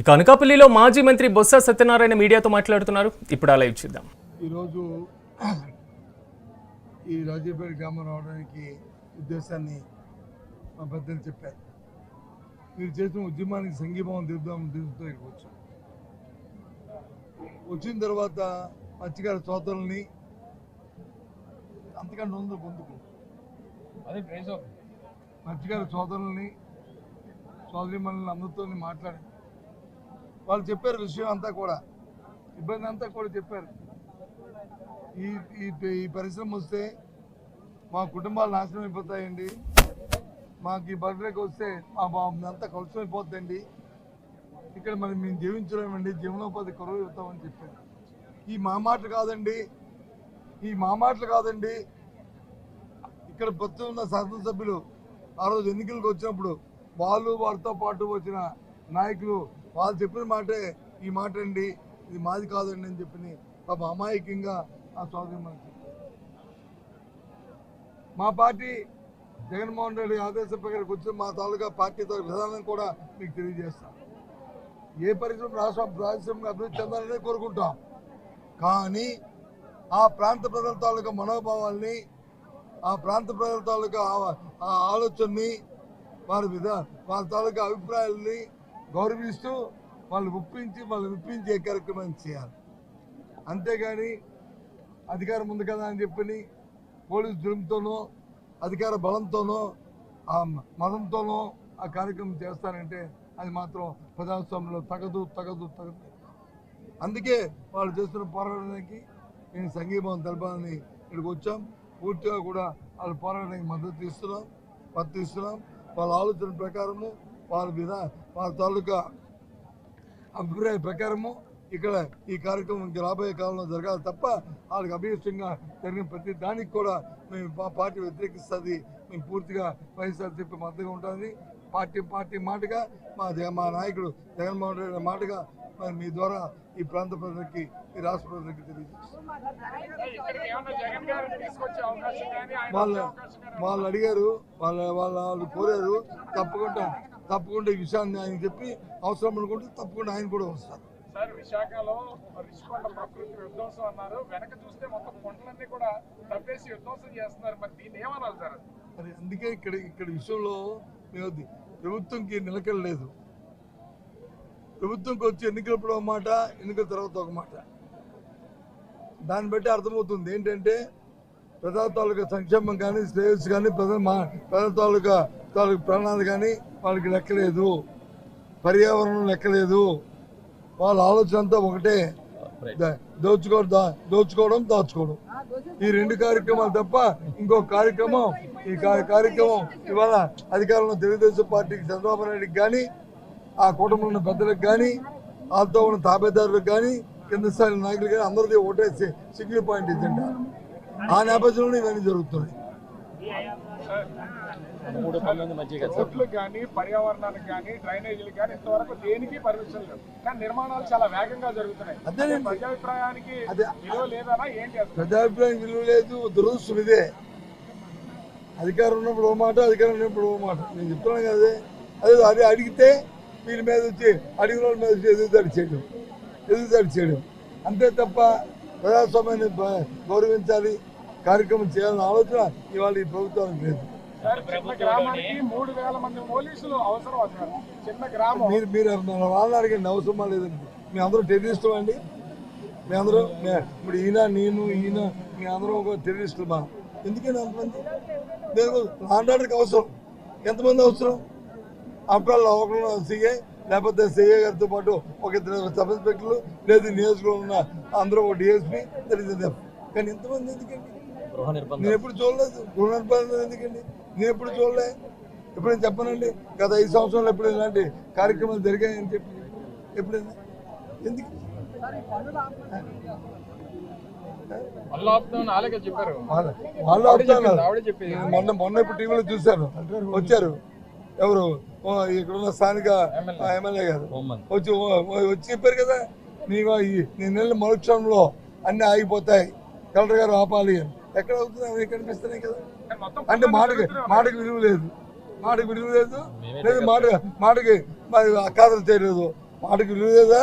ఇక అనకాపల్లిలో మాజీ మంత్రి బొత్స సత్యనారాయణ మీడియాతో మాట్లాడుతున్నారు. ఇప్పుడు అలా చూద్దాం. ఈరోజు ఈ రాజీపేట గ్రామం రావడానికి ఉద్దేశాన్ని మా పెద్దలు చెప్పారు. మీరు చేసిన ఉద్యమానికి సంఘీభావం తెలుపుదాం తెలుపుతూ ఇక్కడికి వచ్చాం వచ్చిన తర్వాత మత్స్యకార సోదరుల్ని అంతకంటే ఉంది పొందుకు అదే ప్రైజ్ ఆఫ్ మత్స్యకార సోదరుల్ని సోదరి మనల్ని అందరితో మాట్లాడి వాళ్ళు చెప్పారు విషయం అంతా కూడా. ఇబ్బంది అంతా కూడా చెప్పారు. ఈ ఈ పరిశ్రమ వస్తే మా కుటుంబాలు నాశనం అయిపోతాయండి. మాకు ఈ బర్త్డేకి వస్తే మా బాబునంతా కలుషం అయిపోతుందండి ఇక్కడ మరి మేము జీవించలేమండి. జీవనోపాధి కొరవ అవుతామని చెప్పారు. ఈ మా మాటలు కాదండి. ఈ మా మాటలు కాదండి. ఇక్కడ ప్రస్తుతం ఉన్న శాసనసభ్యులు ఆ రోజు ఎన్నికలకు వచ్చినప్పుడు వాళ్ళు వారితో పాటు వచ్చిన నాయకులు వాళ్ళు చెప్పిన మాటే ఈ మాట అండి ఇది మాది కాదండి అని చెప్పి పాప అమాయకంగా ఆ సోదరి మనకి మా పార్టీ జగన్మోహన్ రెడ్డి ఆదేశం ప్రకారం వచ్చిన మా తాలూకా పార్టీతో విధానం కూడా మీకు తెలియజేస్తాం. ఏ పరిశ్రమ రాష్ట్ర పారిశ్రామిక అభివృద్ధి చెందాలనే కోరుకుంటాం. కానీ ఆ ప్రాంత ప్రజల తాలూకా మనోభావాల్ని ఆ ప్రాంత ప్రజల తాలూకా ఆ- ఆలోచనని వారి విధ వారి తాలూకా అభిప్రాయాలని గౌరవిస్తూ వాళ్ళు ఒప్పించి వాళ్ళు విప్పించే కార్యక్రమం చేయాలి. అంతేగాని అధికారం ఉంది కదా అని చెప్పి పోలీసు జులుంతోనో అధికార బలంతోనో ఆ మతంతోనో ఆ కార్యక్రమం చేస్తారంటే అది మాత్రం ప్రజాస్వామ్యంలో తగదు తగదు తగదు. అందుకే వాళ్ళు చేస్తున్న పోరాటానికి నేను సంఘీభావం తెలపాలని ఇక్కడికి వచ్చాం. పూర్తిగా కూడా వాళ్ళ పోరాటానికి మద్దతు ఇస్తున్నాం మద్దతు ఇస్తున్నాం వాళ్ళ ఆలోచన ప్రకారము వాళ్ళ మీద వాళ్ళ తాలూకా అభిప్రాయ ప్రకారము ఇక్కడ ఈ కార్యక్రమం ఇంక రాబోయే కాలంలో జరగాలి తప్ప వాళ్ళకి అభిష్టంగా జరిగిన ప్రతి దానికి కూడా మేము మా పార్టీ వ్యతిరేకిస్తుంది. మేము పూర్తిగా వైఎస్ఆర్సీపీ మద్దతుగా ఉంటుంది పార్టీ పార్టీ మాటగా మా మా నాయకుడు జగన్మోహన్ రెడ్డి మాటగా మరి మీ ద్వారా ఈ ప్రాంత ప్రజలకి ఈ రాష్ట్ర ప్రజలకి తెలియజేస్తాం వాళ్ళు వాళ్ళ వాళ్ళు అడిగారు వాళ్ళ వాళ్ళ వాళ్ళు కోరారు తప్పకుండా తప్పకుండా ఈ విషయాన్ని ఆయన చెప్పి అవసరం అనుకుంటే తప్పకుండా ఆయన కూడా వస్తారు. సార్ విశాఖలో రిషికొండ ప్రకృతి విధ్వంసం అన్నారు. వెనక చూస్తే మొత్తం కొండలన్నీ కూడా తప్పేసి విధ్వంసం చేస్తున్నారు. మరి దీన్ని ఏమనాలి సార్? మరి అందుకే ఇక్కడ ఇక్కడ విషయంలో మేము ప్రభుత్వంకి నిలకడ లేదు. ప్రభుత్వంకి వచ్చి ఎన్నికలప్పుడు ఒక మాట ఎన్నికల తర్వాత ఒక మాట. దాన్ని బట్టి అర్థమవుతుంది. ఏంటంటే ప్రజా తాలూకా సంక్షేమం కానీ శ్రేయస్సు కానీ ప్రజల మా ప్రజల తాలూకా తాలూకా ప్రాణాలు కానీ వాళ్ళకి లెక్కలేదు. పర్యావరణం లెక్కలేదు. వాళ్ళ ఆలోచన అంతా ఒకటే. దోచుకోవడం దా- దోచుకోవడం దాచుకోవడం. ఈ రెండు కార్యక్రమాలు తప్ప ఇంకో కార్యక్రమం ఈ కార్యక్రమం ఇవాళ అధికారంలో తెలుగుదేశం పార్టీకి చంద్రబాబు నాయుడుకి కానీ ఆ కుటుంబంలో ఉన్న పెద్దలకు కానీ వాళ్ళతో ఉన్న తాబేదారులకు కానీ కింద స్థాయి నాయకులు కానీ అందరిది ఒకటే సి- సింగిల్ పాయింట్ ఎజెండా ఆ నేపథ్యంలో ఇవన్నీ జరుగుతున్నాయి. రోడ్లు కానీ పర్యావరణానికి కానీ డ్రైనేజీలకు కానీ ఇంతవరకు దేనికి పర్మిషన్ లేవు కానీ నిర్మాణాలు చాలా వేగంగా జరుగుతున్నాయి. ప్రజాభిప్రాయానికి అదే. విలువ లేదనా ఏంటి అసలు ప్రజాభిప్రాయం విలువ లేదు దురదృష్టం ఇదే. అధికారం ఉన్నప్పుడు ఓ మాట అధికారం ఉన్నప్పుడు ఓ మాట. నేను చెప్తున్నాను కదా అదే. అది అడిగితే వీళ్ళ మీద వచ్చి అడిగిన వాళ్ళ మీద వచ్చి ఎదురుదాడి చేయడం. ఎదురుదాడి చేయడం. అంతే తప్ప ప్రజాస్వామ్యాన్ని గౌరవించాలి కార్యక్రమం చేయాలన్న ఆలోచన ఇవాళ ఈ ప్రభుత్వానికి లేదు. చిన్న గ్రామానికి మూడు వేల మంది పోలీసులు అవసరం అసలు. చిన్న గ్రామం. మీరు మీరు వాళ్ళని అడిగండి అవసరమా లేదండి మీ అందరూ టెర్రరిస్టులు అండి. మీ అందరూ మే- ఇప్పుడు ఈయన నేను ఈయన మీ అందరూ ఒక టెర్రరిస్టులు మా. ఎందుకని అంతమంది నేను లాండాడికి అవసరం. ఎంతమంది అవసరం? అప్పుడు ఒకరు సీఏ లేకపోతే సీఏ గారితో పాటు ఒక ఇద్దరు సబ్ ఇన్స్పెక్టర్లు లేదు నియోజకవర్గంలో ఉన్న అందరూ ఒక డిఎస్పీ తెలియదు కానీ ఎంతమంది ఎందుకండి? నేను ఎప్పుడు చూడలేదు. గృహ నిర్బంధం ఎందుకండి? నేను ఎప్పుడు చూడలే. ఎప్పుడు నేను చెప్పనండి గత ఐదు సంవత్సరాలు ఎప్పుడు ఇలాంటి కార్యక్రమాలు జరిగాయని చెప్పి ఎప్పుడైనా. ఎందుకు? వాళ్ళ- మొన్న మొన్న ఇప్పుడు టీవీలో చూశాను. వచ్చారు. ఎవరు? ఇక్కడ ఉన్న స్థానిక ఎమ్మెల్యే. గారు. వచ్చి వచ్చి చెప్పారు కదా నీ నీ నెల మరుక్షణంలో అన్ని ఆగిపోతాయి. కలెక్టర్ గారు ఆపాలి అని. ఎక్కడ అవుతుంది? అవి కనిపిస్తున్నాయి కదా. అంటే మాటకి మాటకి విలువ లేదు. మాటకి విలువ లేదు. లేదు మాట మాటకి మరి అకాదలు చేయలేదు. మాటకి విలువ లేదా?